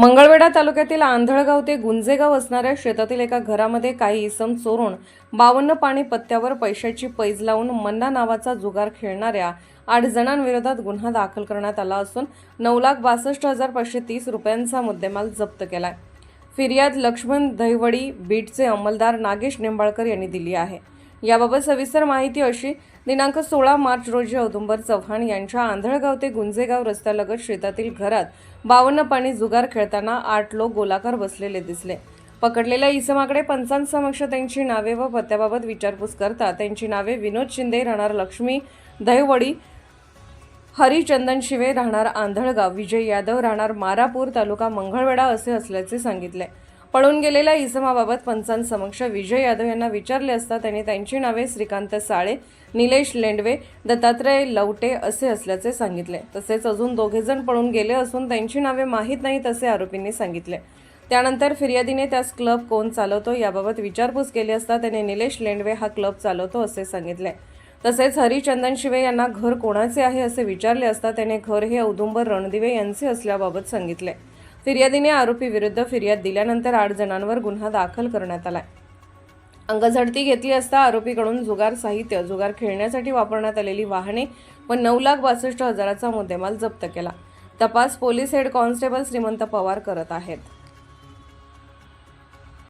मंगळवेढा तालुक्यातील आंधळगाव ते गुंजेगाव असणाऱ्या शेतातील एका घरामध्ये काही इसम चोरून बावन्न पाणी पत्त्यावर पैशाची पैज लावून मन्ना नावाचा जुगार खेळणाऱ्या आठ जणांविरोधात गुन्हा दाखल करण्यात आला असून नऊ लाख बासष्ट हजार पाचशे तीस रुपयांचा मुद्देमाल जप्त केलाय. फिर्याद लक्ष्मण दहिवडी बीटचे अंमलदार नागेश निंबाळकर यांनी दिली आहे. याबाबत सविस्तर माहिती अशी दिनांक सोळा मार्च रोजी औदुंबर चव्हाण यांच्या आंधळगाव ते गुंजेगाव रस्त्यालगत शेतातील घरात बावन्न पाणी जुगार खेळताना आठ लोक गोलाकार बसलेले दिसले. पकडलेल्या इसमाकडे पंचांसमक्ष त्यांची नावे व पत्त्याबाबत विचारपूस करता त्यांची नावे विनोद शिंदे राहणार लक्ष्मी दहिवडी हरिचंदन शिवे राहणार आंधळगाव विजय यादव राहणार मारापूर तालुका मंगळवेढा असे असल्याचे सांगितले. पळून गेलेल्या इसमाबाबत पंचांसमक्ष विजय यादव यांना विचारले असता त्यांनी त्यांची नावे श्रीकांत साळे निलेश लेंडवे दत्तात्रय लवटे असे असल्याचे सांगितले. तसेच अजून दोघेजण पळून गेले असून त्यांची नावे माहीत नाहीत असे आरोपींनी सांगितले. त्यानंतर फिर्यादीने त्यास क्लब कोण चालवतो याबाबत विचारपूस केली असता त्याने निलेश लेंडवे हा क्लब चालवतो असे सांगितले. तसेच हरिचंदन शिवे यांना घर कोणाचे आहे असे विचारले असता त्याने घर हे औदुंबर रणदिवे यांचे असल्याबाबत सांगितले. फिर्यादीने आरोपी विरुद्ध फिर्याद दिल्यानंतर आठ जणांवर गुन्हा दाखल करण्यात आलाय. अंगझडती घेतली असता आरोपीकडून जुगार साहित्य जुगार खेळण्यासाठी वापरण्यात आलेली वाहने व नऊ लाख बासष्ट हजाराचा मुद्देमाल जप्त केला. तपास पोलीस हेड कॉन्स्टेबल श्रीमंत पवार करत आहेत.